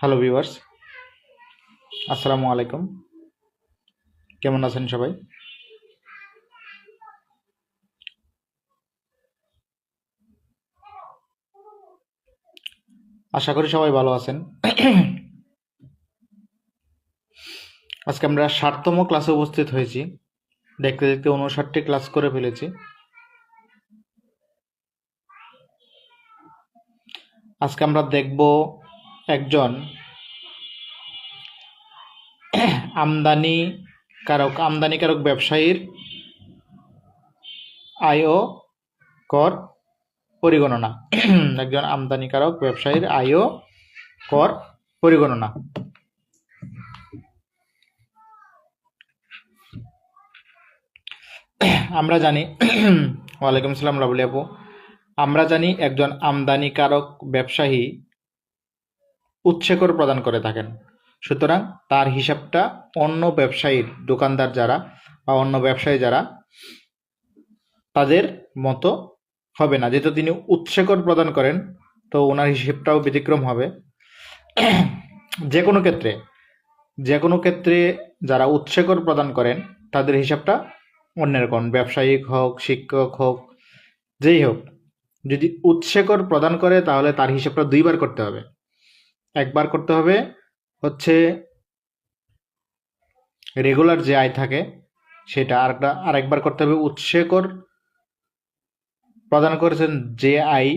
Hello viewers আসসালামু আলাইকুম কেমন আছেন সবাই? আশা করি সবাই ভালো আছেন। আজকে আমরা ষাটতম ক্লাসে উপস্থিত হয়েছি। দেখতে দেখতে উনষাটটি ক্লাস করে ফেলেছি। আজকে আমরা দেখব একজন আমদানি কারক আমদানিকারক ব্যবসায়ীর আয় ও কর পরিগণনা। একজন আমদানিকারক ব্যবসায়ীর আয় ও কর পরিগণনা। আমরা জানি, ওয়ালাইকুম আসসালাম রাবুলি আপু। আমরা জানি একজন আমদানিকারক ব্যবসায়ী উৎসেকর প্রদান করে থাকেন। সুতরাং তার হিসাবটা অন্য ব্যবসায়ীর দোকানদার যারা বা অন্য ব্যবসায়ী যারা তাদের মতো হবে না। যেহেতু তিনি উৎসেকর প্রদান করেন, তো ওনার হিসেবটাও ব্যতিক্রম হবে। যে কোনো ক্ষেত্রে যে কোনো ক্ষেত্রে যারা উৎসেকর প্রদান করেন, তাদের হিসাবটা অন্যরকম ব্যবসায়িক হোক, শিক্ষক হোক, যেই হোক। যদি উৎসেকর প্রদান করে, তাহলে তার হিসাবটা দুইবার করতে হবে। একবার করতে হবে। হচ্ছে রেগুলার যে আয় থাকে, সেটা আরেকটা, আরেকবার করতে হবে। উৎসেকর প্রদান করেছেন যে আয়,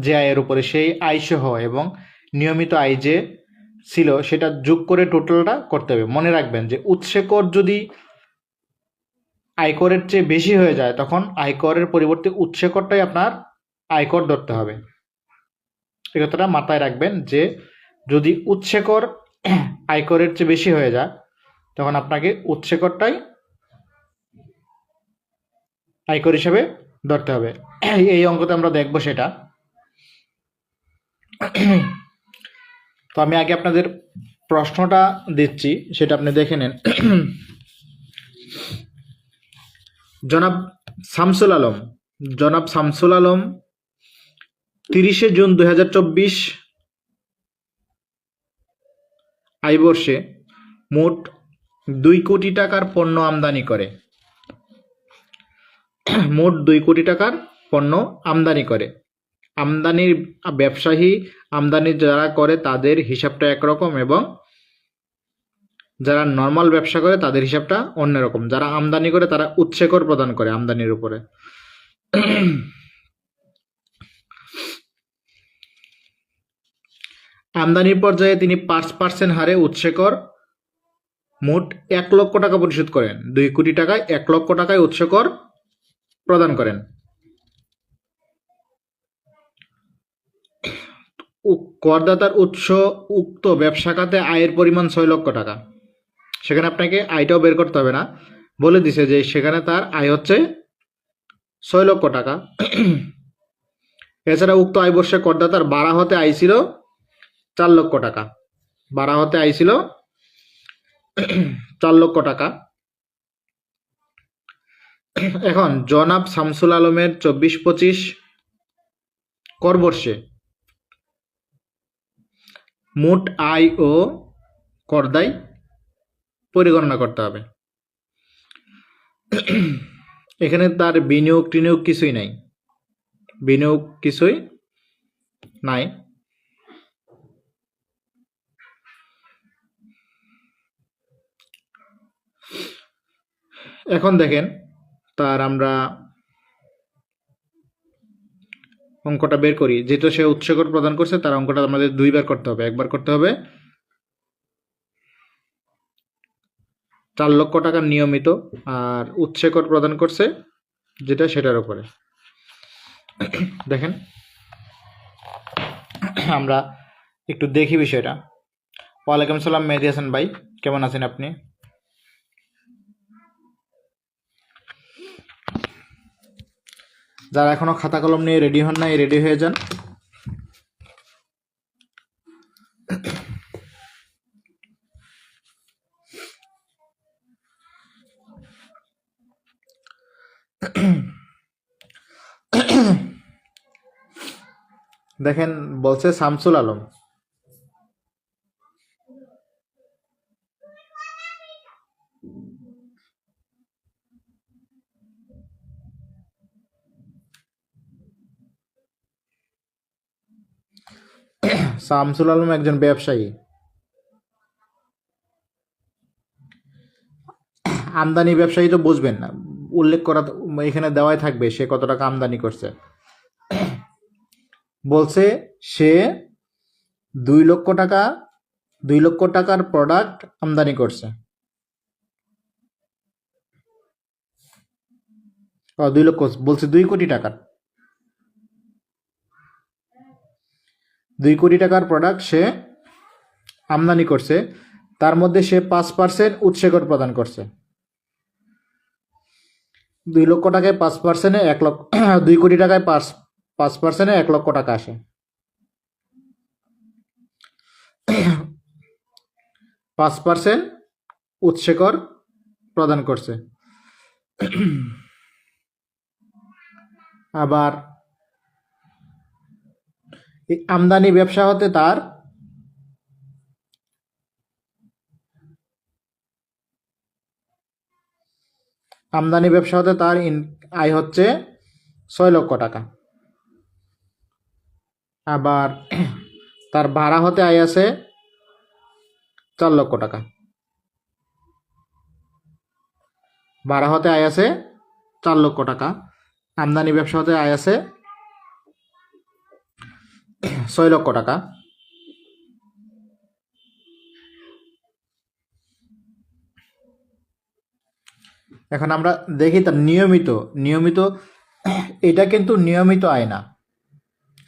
যে আয়ের উপরে, সেই আয় সহ এবং নিয়মিত আয় যে ছিল, সেটা যোগ করে টোটালটা করতে হবে। মনে রাখবেন যে উৎসেকর যদি আয়করের চেয়ে বেশি হয়ে যায়, তখন আয়করের পরিবর্তে উৎসেকরটাই আপনার আয়কর ধরতে হবে। এই কথাটা মাথায় রাখবেন যে যদি উৎসেকর আয়করের চেয়ে বেশি হয়ে যায়, তখন আপনাকে উৎসেকরটাই আয়কর হিসেবে ধরতে হবে। এই অঙ্কতে আমরা দেখব সেটা। তো আমি আগে আপনাদের প্রশ্নটা দিচ্ছি, সেটা আপনি দেখে নেন। জনাব শামসুল আলম, জনাব শামসুল আলম তিরিশে জুন দুই হাজার চব্বিশ আইবর্ষে মোট দুই কোটি টাকার পণ্য আমদানি করে। মোট দুই কোটি টাকার পণ্য আমদানি করে। আমদানির ব্যবসায়ী, আমদানি যারা করে তাদের হিসাবটা একরকম এবং যারা নর্মাল ব্যবসা করে তাদের হিসাবটা অন্যরকম। যারা আমদানি করে তারা উৎসেকর প্রদান করে আমদানির উপরে। আমদানির পর্যায়ে তিনি পাঁচ পার্সেন্ট হারে উৎসেকর, মোট এক লক্ষ টাকা পরিশোধ করেন। দুই কোটি টাকায় এক লক্ষ টাকায় উৎসেকর প্রদান করেন। করদাতার উৎস উক্ত ব্যবসা খাতে আয়ের পরিমাণ ছয় লক্ষ টাকা। সেখানে আপনাকে আয়টাও বের করতে হবে না। বলে দিছে যে সেখানে তার আয় হচ্ছে ছয় লক্ষ টাকা। এছাড়া উক্ত আয় বর্ষে করদাতার বাড়া হতে আয় ছিল চার লক্ষ টাকা। বাড়া হতে আয় ছিল চার লক্ষ টাকা। এখন জনাব শামসুল আলমের চব্বিশ পঁচিশ করবর্ষে মোট আয় ও করদায় পরিগণনা করতে হবে। এখানে তার বিনিয়োগ টিনিয়োগ কিছুই নাই। বিনিয়োগ কিছুই নাই। এখন দেখেন, তার আমরা অঙ্কটা বের করি। যেহেতু সে উৎসকর প্রদান করছে, তার অঙ্কটা আমাদের দুইবার করতে হবে। একবার করতে হবে। চার লক্ষ টাকার নিয়মিত আর উৎসেকর প্রদান করছে, যেটা সেটার উপরে। দেখেন, আমরা একটু দেখি বিষয়টা। ওয়ালাইকুম সালাম মেহেদি হাসান ভাই, কেমন আছেন আপনি? যারা এখনও খাতা কলম নিয়ে রেডি হন নাই রেডি হয়ে যান। দেখেন, বলছে শামসুল আলম। শামসুল আলম একজন ব্যবসায়ী। আমদানি ব্যবসায়ী তো বুঝবেন না। উল্লেখ করা এখানে দেওয়াই থাকবে সে কত টাকা আমদানি করছে। বলছে, সে দুই লক্ষ টাকা, দুই লক্ষ টাকার প্রোডাক্ট আমদানি করছে। দুই লক্ষ, বলছে দুই কোটি টাকার। দুই কোটি টাকার প্রোডাক্ট সে আমদানি করছে। তার মধ্যে সে পাঁচ পার্সেন্ট উৎসেকর প্রদান করছে। দুই লক্ষ টাকায় পাঁচ পার্সেন্টে এক লক্ষ, দুই কোটি টাকায় পাঁচ পাঁচ পার্সেন্টে এক লক্ষ টাকা আসে। পাঁচ পার্সেন্ট উৎসেকর প্রদান করছে। আবার আমদানি ব্যবসা হতে তার আমদানি ব্যবসা হতে তার আয় হচ্ছে ছয় লক্ষ টাকা। আবার তার ভাড়া হতে আয় আছে চার লক্ষ টাকা। ভাড়া হতে আয় আছে চার লক্ষ টাকা। আমদানি ব্যবসা হতে আয় আছে ছয় লক্ষ টাকা। এখন আমরা দেখি তার নিয়মিত নিয়মিত, এটা কিন্তু নিয়মিত আয়না।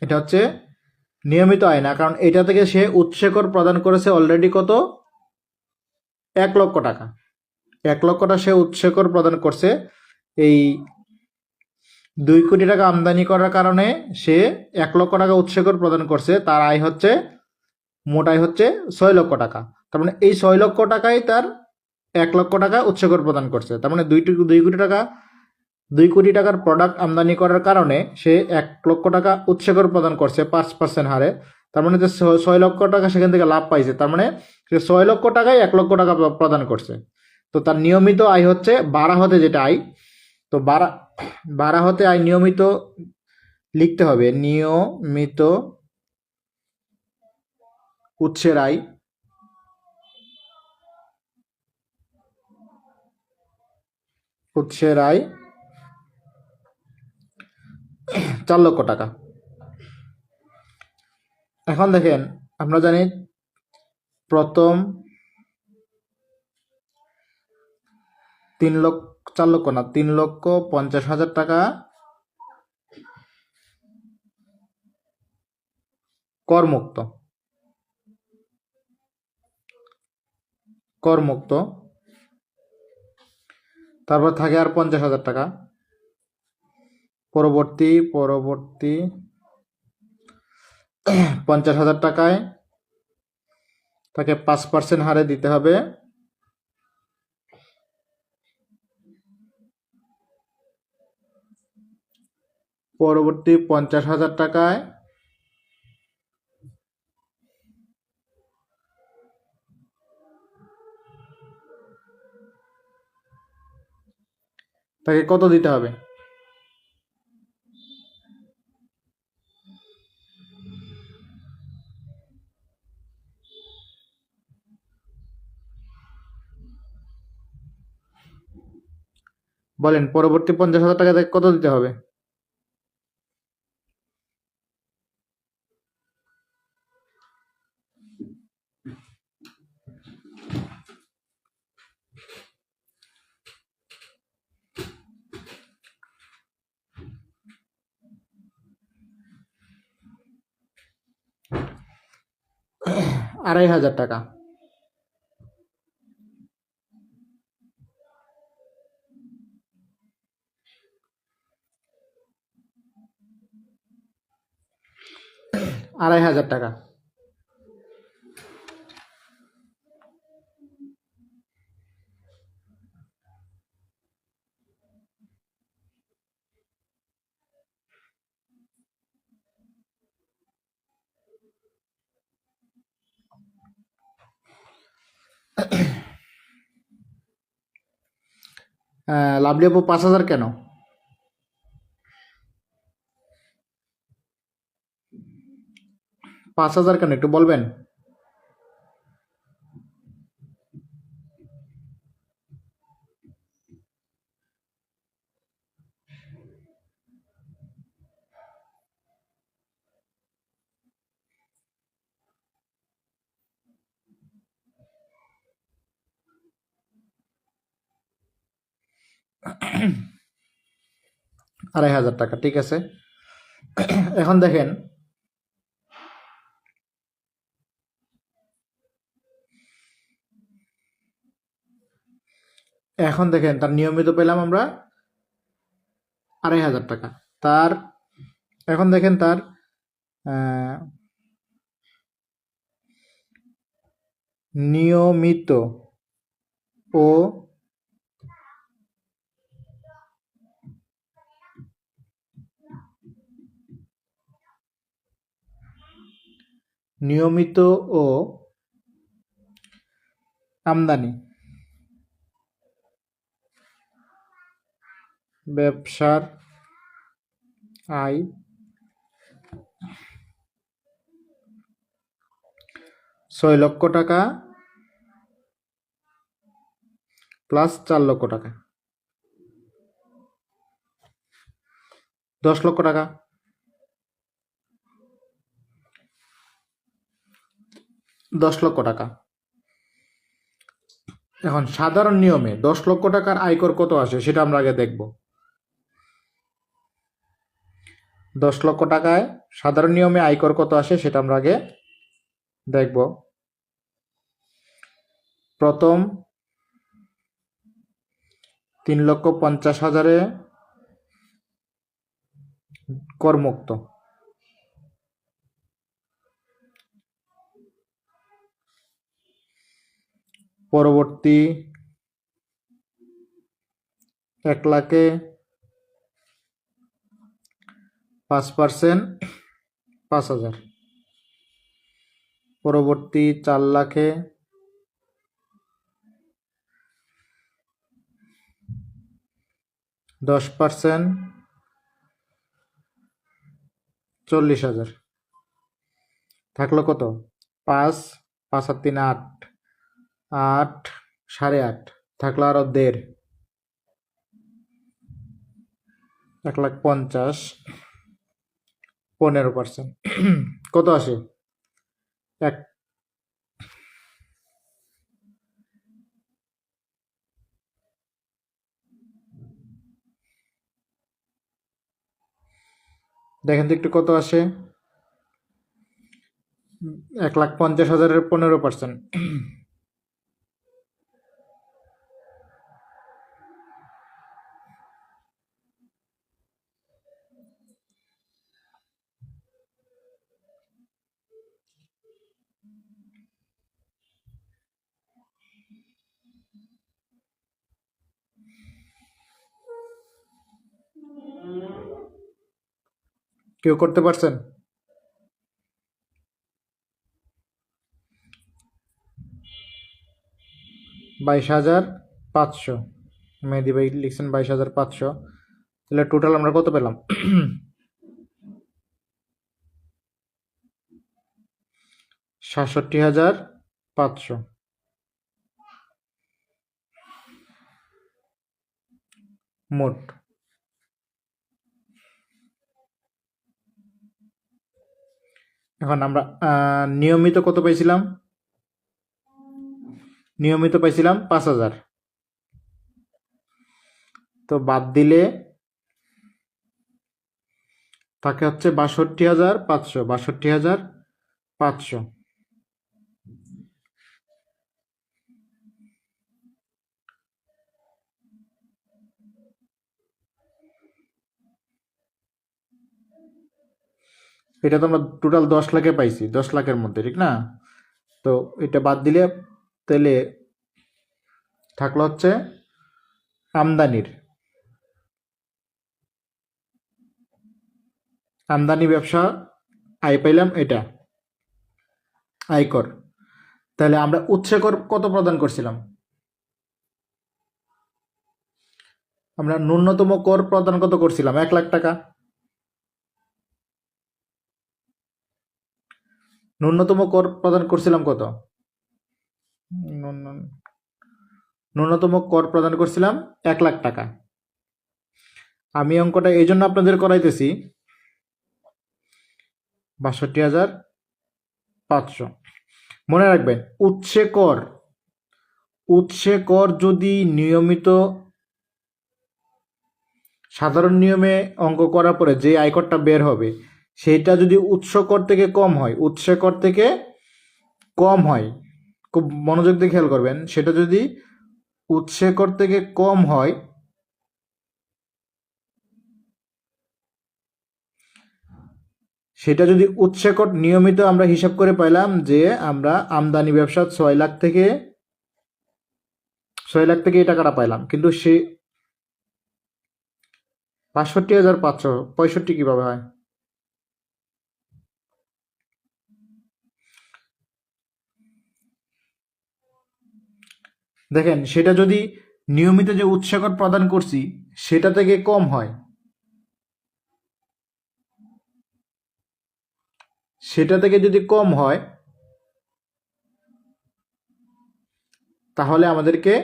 এটা হচ্ছে নিয়মিত আয়না, কারণ এটা থেকে সে উৎসেকর প্রদান করেছে অলরেডি কত? এক লক্ষ টাকা। এক লক্ষটা সে উৎসেকর প্রদান করছে এই দুই কোটি টাকা আমদানি করার কারণে সে এক লক্ষ টাকা উৎসেকর প্রদান করছে। তার আয় হচ্ছে, মোট আয় হচ্ছে ছয় লক্ষ টাকা। তার মানে এই ছয় লক্ষ টাকাই তার এক লক্ষ টাকা উৎসেকর প্রদান করছে। তার মানে দুই দুই কোটি টাকা, দুই কোটি টাকার প্রোডাক্ট আমদানি করার কারণে সে এক লক্ষ টাকা উৎসেকর প্রদান করছে পাঁচ পার্সেন্ট হারে। তার মানে যে ছয় লক্ষ টাকা সেখান থেকে লাভ পাইছে। তার মানে সে ছয় লক্ষ টাকায় এক লক্ষ টাকা প্রদান করছে। তো তার নিয়মিত আয় হচ্ছে, বাড়া হতে যেটা আয়, তো বাড়া বাড়া হতে আয় নিয়মিত লিখতে হবে। নিয়মিত উৎসের আয় উৎসের আয় চার লক্ষ টাকা। এখন দেখেন, আমরা জানি প্রথম তিন লক্ষ চার লক্ষ না, তিন লক্ষ পঞ্চাশ হাজার টাকা। করমুক্ত। করমুক্ত। তারপর থাকে আর পঞ্চাশ হাজার টাকা। পরবর্তী পরবর্তী পঞ্চাশ হাজার টাকায় তাকে পাঁচ পার্সেন্ট হারে দিতে হবে। পরবর্তী পঞ্চাশ হাজার টাকায় তাকে কত দিতে হবে? বলেন, পরবর্তী পঞ্চাশ হাজার টাকা কত দিতে হবে? আড়াই হাজার টাকা। আড়াই হাজার টাকা। লাভলি আপু পাঁচ হাজার কেন? পাঁচ হাজার কেন? একটু বলবেন? আড়াই হাজার টাকা, ঠিক আছে? এখন দেখেন এখন দেখেন, তার নিয়মিত পেলাম আমরা আড়াই হাজার টাকা। তার, এখন দেখেন তার নিয়মিত ও নিয়মিত ও আমদানি। ব্যবসার আয়। ছয় লক্ষ টাকা প্লাস চার লক্ষ টাকা। দশ লক্ষ টাকা। দশ লক্ষ টাকা। এখন সাধারণ নিয়মে দশ লক্ষ টাকার আয়কর কত আসে সেটা আমরা আগে দেখব। দশ লক্ষ টাকায় সাধারণ নিয়মে আয়কর কত আসে সেটা আমরা আগে দেখব। প্রথম, তিন লক্ষ পঞ্চাশ হাজারে করমুক্ত। পরবর্তী এক লাখে পাঁচ পার্সেন্ট পাঁচ হাজার। পরবর্তী চার লাখে দশ পার্সেন্ট চল্লিশ হাজার। থাকল কত? পাঁচ পাঁচ আর তিন আট। আট, সাড়ে আট। থাকল আরও দেড়। এক লাখ পঞ্চাশ। পনেরো পার্সেন্ট কত আসে? এক। দেখেন তো একটু কত আসে? এক লাখ পঞ্চাশ হাজারের পনেরো পার্সেন্ট কেউ করতে পারছেন? বাইশ হাজার পাঁচশো। মেহেদি ভাই লিখছেন বাইশ হাজার পাঁচশো। তাহলে টোটাল আমরা কত পেলাম? সাতষট্টি হাজার পাঁচশো। মোট এখন আমরা নিয়মিত কত পাইছিলাম? নিয়মিত পাইছিলাম পাঁচ হাজার। তো বাদ দিলে তাকে হচ্ছে বাষট্টি হাজার পাঁচশো, বাষট্টি হাজার পাঁচশো। এটা তো আমরা টোটাল দশ লাখে পাইছি, দশ লাখের মধ্যে, ঠিক না? তো এটা বাদ দিলে তাহলে থাকল হচ্ছে আমদানির। আমদানি ব্যবসা, আয় পাইলাম এটা আয়কর তাহলে আমরা উৎসে কর কত প্রদান করছিলাম? আমরা ন্যূনতম কর প্রদান কত করছিলাম? এক লাখ টাকা। ন্যূনতম কর প্রদান করছিলাম কত? ন্যূনতম। কর প্রদান করছিলাম এক লাখ টাকা। আমি অঙ্কটা এই জন্য আপনাদের করাইতেছি বাষট্টি হাজার পাঁচশো। মনে রাখবেন উৎসে কর উৎসে কর যদি নিয়মিত সাধারণ নিয়মে অঙ্ক করার পরে যে আয়করটা বের হবে সেটা যদি উৎস কর থেকে কম হয়, উৎসে কর থেকে কম হয়, খুব মনোযোগ দিয়ে খেয়াল করবেন, সেটা যদি উৎসে কর থেকে কম হয়, সেটা যদি উৎসে কর নিয়মিত আমরা হিসাব করে পাইলাম যে আমরা আমদানি ব্যবসা ছয় লাখ থেকে, ছয় লাখ থেকে এই টাকাটা পাইলাম, কিন্তু সে বাষট্টি হাজার পাঁচশো পঁয়ষট্টি কীভাবে হয়? দেখেন, সেটা যদি নিয়মিত যে উৎসাকর প্রদান করছি, সেটা থেকে কম হয়। সেটা থেকে যদি কম হয়, তাহলে আমাদেরকে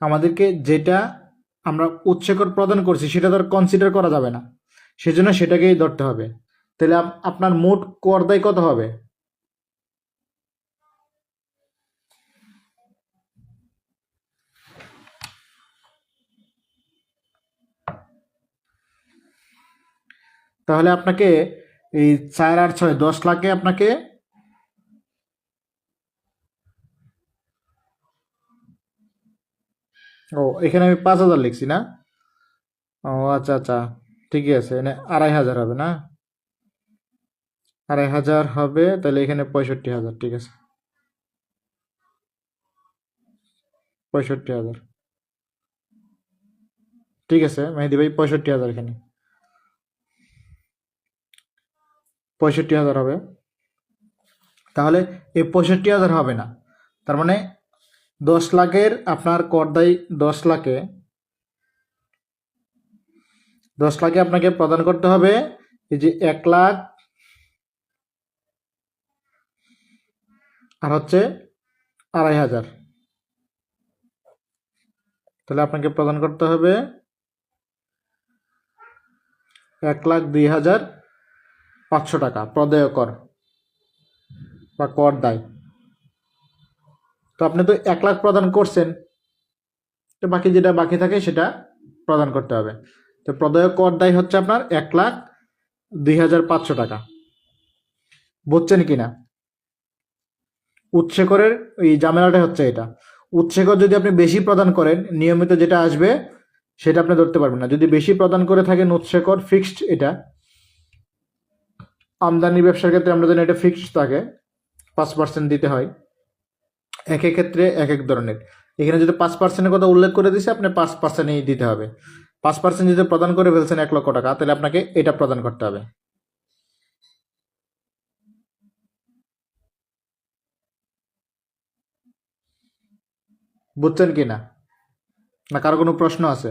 আমাদেরকে যেটা আমরা উৎসেকর প্রদান করছি, সেটা তো আর কনসিডার করা যাবে না। সেজন্য সেটাকেই ধরতে হবে। তাহলে আপনার মোট কর দায় কত হবে? তাহলে আপনাকে এই চার আর ছয়, দশ লাখে আপনাকে ও, এখানে আমি পাঁচ হাজার লিখছি না? ও আচ্ছা আচ্ছা ঠিকই আছে এখানে আড়াই হাজার হবে না? আড়াই হাজার হবে, তাহলে এখানে পঁয়ষট্টি হাজার, ঠিক আছে? পঁয়ষট্টি হাজার। ঠিক আছে, মেহেদি ভাই, পঁয়ষট্টি হাজার এখানে। পঁয়ষট্টি হাজার হবে। তাহলে এই পঁয়ষট্টি হাজার হবে না। তার মানে দশ লাখের আপনার কর করদাই দশ লাখে দশ লাখে আপনাকে প্রদান করতে হবে, এই যে এক লাখ আর হচ্ছে আড়াই হাজার। তাহলে আপনাকে প্রদান করতে হবে এক লাখ দুই হাজার পাঁচশো টাকা প্রদেয় কর বা কর দায়। তো আপনি তো এক লাখ প্রদান করছেন, তো বাকি যেটা বাকি থাকে সেটা প্রদান করতে হবে। তো প্রদেয় কর দায় হচ্ছে আপনার এক লাখ দুই হাজার পাঁচশো টাকা। বুঝছেন কি না? উৎসেকরের এই ঝামেলাটা হচ্ছে এটা। উৎসেকর যদি আপনি বেশি প্রদান করেন, নিয়মিত যেটা আসবে, সেটা আপনি ধরতে পারবেন না। যদি বেশি প্রদান করে থাকেন উৎসেকর ফিক্সড এটা, আমদানি ব্যবসার ক্ষেত্রে আমরা জানি এটা ফিক্সড থাকে, পাঁচ পার্সেন্ট দিতে হয়। এক এক ক্ষেত্রে এক এক ধরনের। এখানে যদি পাঁচ পার্সেন্টের কথা উল্লেখ করে দিছে, আপনি পাঁচ পার্সেন্টই দিতে হবে। পাঁচ পার্সেন্ট যদি প্রদান করে ফেলছেন এক লক্ষ টাকা, তাহলে আপনাকে এটা প্রদান করতে হবে। বুঝছেন কি না? না, কারও কোনো প্রশ্ন আছে?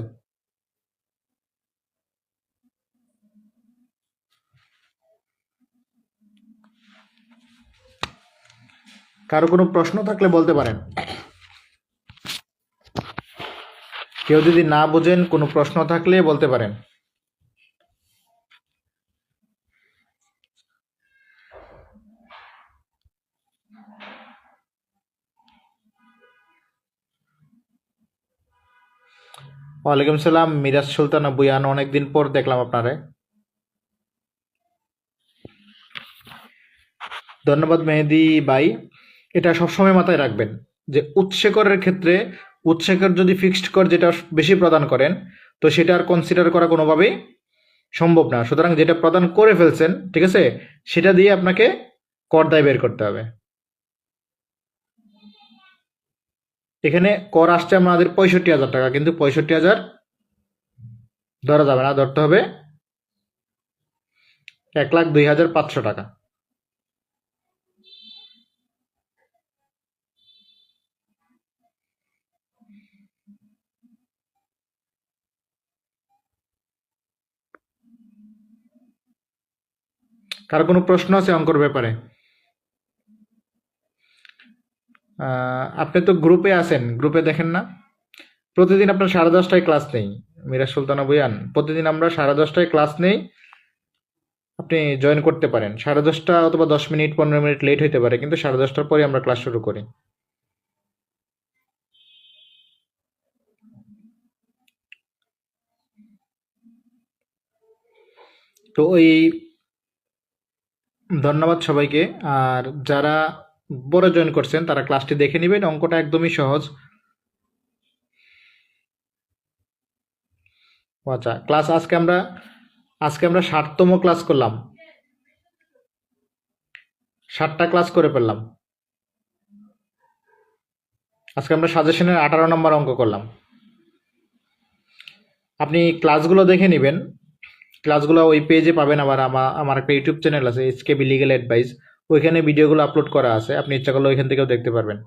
কারও কোনো প্রশ্ন থাকলে বলতে পারেন। কেউ যদি না বোঝেন, কোনো প্রশ্ন থাকলে বলতে পারেন। ওয়ালাইকুম সালাম, মিরাজ সুলতানা বুয়ান অনেকদিন পর দেখলাম আপনারে। ধন্যবাদ মেহেদি ভাই। এটা সবসময় মাথায় রাখবেন যে উৎসেকরের ক্ষেত্রে উৎসেকর যদি ফিক্সড কর যেটা বেশি প্রদান করেন, তো সেটা আর কনসিডার করা কোনোভাবেই সম্ভব না। সুতরাং যেটা প্রদান করে ফেলছেন, ঠিক আছে, সেটা দিয়ে আপনাকে কর দায় বের করতে হবে। এখানে কর আসছে আমাদের পঁয়ষট্টি হাজার টাকা, কিন্তু পঁয়ষট্টি হাজার ধরা যাবে না, ধরতে হবে এক লাখ দুই হাজার পাঁচশো টাকা। কার কোনো প্রশ্ন আছে অঙ্কর ব্যাপারে? আপনি তো গ্রুপে আছেন গ্রুপে দেখেন না। প্রতিদিন আপনার সাড়ে দশটায় ক্লাস নেই, মিরাজ সুলতানা বুয়ান প্রতিদিন আমরা সাড়ে দশটায় ক্লাস নেই, আপনি জয়েন করতে পারেন। সাড়ে দশটা অথবা দশ মিনিট, পনেরো মিনিট লেট হতে পারে, কিন্তু সাড়ে দশটার পরে আমরা ক্লাস শুরু করি। তো ওই ধন্যবাদ সবাইকে। আর যারা বড় জয়েন করছেন, তারা ক্লাসটি দেখে নেবেন, অঙ্কটা একদমই সহজ। আচ্ছা ক্লাস আজকে আমরা আজকে আমরা ষাটতম ক্লাস করলাম। ষাটটা ক্লাস করে ফেললাম। আজকে আমরা সাজেশনের আঠারো নম্বর অঙ্ক করলাম। আপনি ক্লাসগুলো দেখে নেবেন। ক্লাসগুলো ওই পেজে পাবেন আবার আমার আমার একটা ইউটিউব চ্যানেল আছে এসকেবি লিগেল অ্যাডভাইস ওইখানে ভিডিওগুলো আপলোড করা আছে। আপনি ইচ্ছা করলে ওইখান থেকেও দেখতে পারবেন।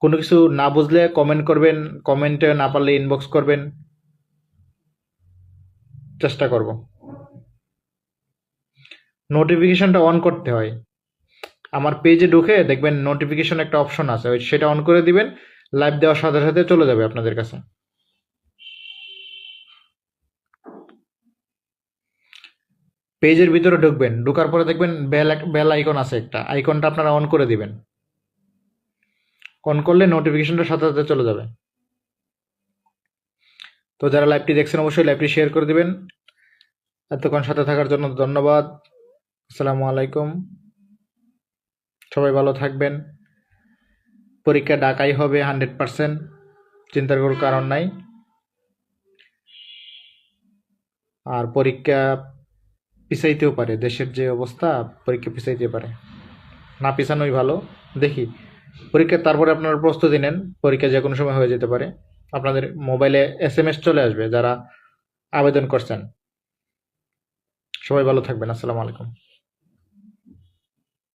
কোনো কিছু না বুঝলে কমেন্ট করবেন কমেন্টে না পারলে ইনবক্স করবেন। চেষ্টা করব। নোটিফিকেশনটা অন করতে হয়। আমার পেজে ঢুকে দেখবেন নোটিফিকেশন একটা অপশন আছে। সেটা অন করে দিবেন লাইভ দেওয়ার সাথে সাথে চলে যাবে আপনাদের কাছে। পেজের ভিতরে ঢুকবেন, ঢোকার পরে দেখবেন বেল বেল আইকন আছে একটা, আইকনটা আপনারা অন করে দিবেন। অন করলে নোটিফিকেশনটা সাথে সাথে চলে যাবে। তো যারা লাইভটি দেখছেন, অবশ্যই লাইভটি শেয়ার করে দিবেন। এতক্ষণ সাথে থাকার জন্য ধন্যবাদ। আসসালামু আলাইকুম। সবাই ভালো থাকবেন। পরীক্ষা ডাকাই হবে হান্ড্রেড পার্সেন্ট, চিন্তার কোনো কারণ নাই। আর পরীক্ষা পিছাইতেও পারে, দেশের যে অবস্থা, পরীক্ষা পিছাইতে পারে। না পিছানোই ভালো। দেখি, পরীক্ষা, তারপরে আপনারা প্রস্তুতি নেন। পরীক্ষা যে কোনো সময় হয়ে যেতে পারে। আপনাদের মোবাইলে এস এম এস চলে আসবে যারা আবেদন করছেন। সবাই ভালো থাকবেন। আসসালামু আলাইকুম।